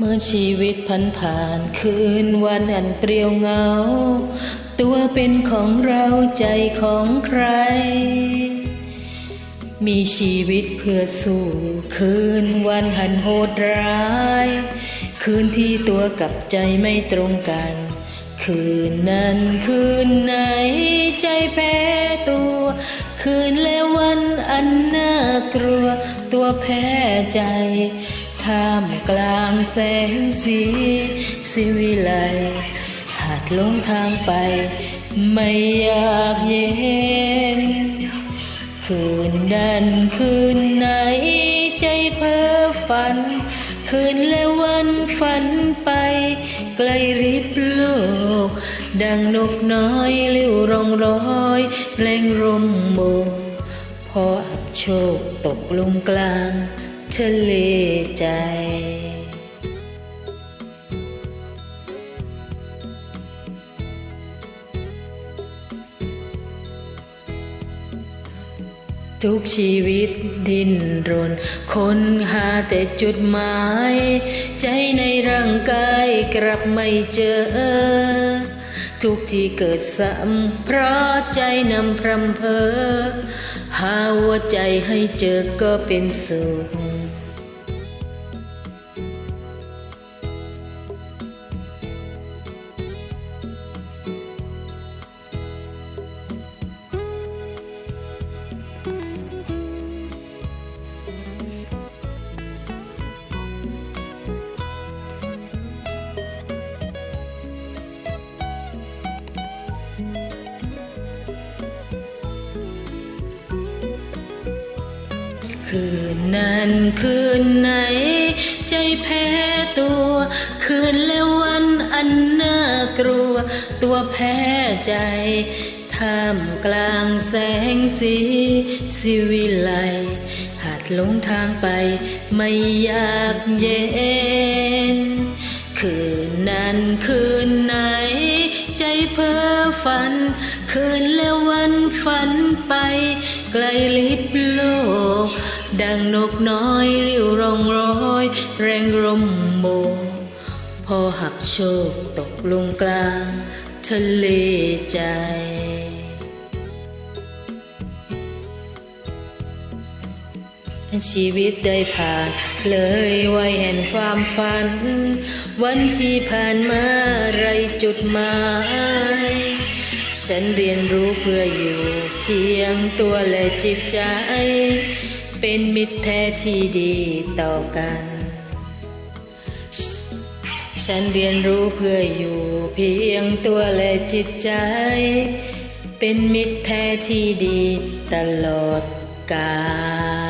เมื่อชีวิตพันผ่านคืนวันอันเปรียวเหงา ตัวเป็นของเราใจของใคร มีชีวิตเพื่อสู้คืนวันหันโหดร้าย คืนที่ตัวกับใจไม่ตรงกัน คืนนั้นคืนไหนใจแพ้ตัว คืนและวันอันน่ากลัว ตัวแพ้ใจ ท่ามกลางแสงสีสิวิไลหากหลงทางไป ไม่อยากเย็น คืนนั้นคืนไหน ใจเพ้อฝัน คืนและวันฝันไป ไกลริบโลก ดังนกน้อยลิ้วรองรอยเพลงรมโมพออับโชคตกลงกลาง ทะเลใจ ทุกชีวิตดิ้นรน คนหาแต่จุดหมาย ใจในร่างกายกลับไม่เจอ ทุกที่เกิดซ้ำเพราะใจนำพรำเพอหาหัวใจให้เจอก็เป็นสุข คืนนั้นคืนไหน ใจแพ้ตัว คืนและวันอันน่ากลัว ตัวแพ้ใจท่ามกลางแสงสีสิวิไลหากหลงทางไปไม่อยากเย็น คืนนั้นคืนไหน ใจเพ้อฝัน คืนและวันฝันไป ไกลลิบโลก ดังนกน้อยริ้วรองรอย แรงลมโบพอหับโชคตกลงกลาง ทะเลใจชีวิตได้ผ่าน เลยวัยแห่งความฝัน วันที่ผ่านมาไรจุดหมาย ฉันเรียนรู้เพื่ออยู่ เพียงตัวและจิตใจ เป็นมิตรแท้ที่ดีต่อกัน ฉันเรียนรู้เพื่ออยู่เพียงตัวและจิตใจ เป็นมิตรแท้ที่ดีตลอดกาล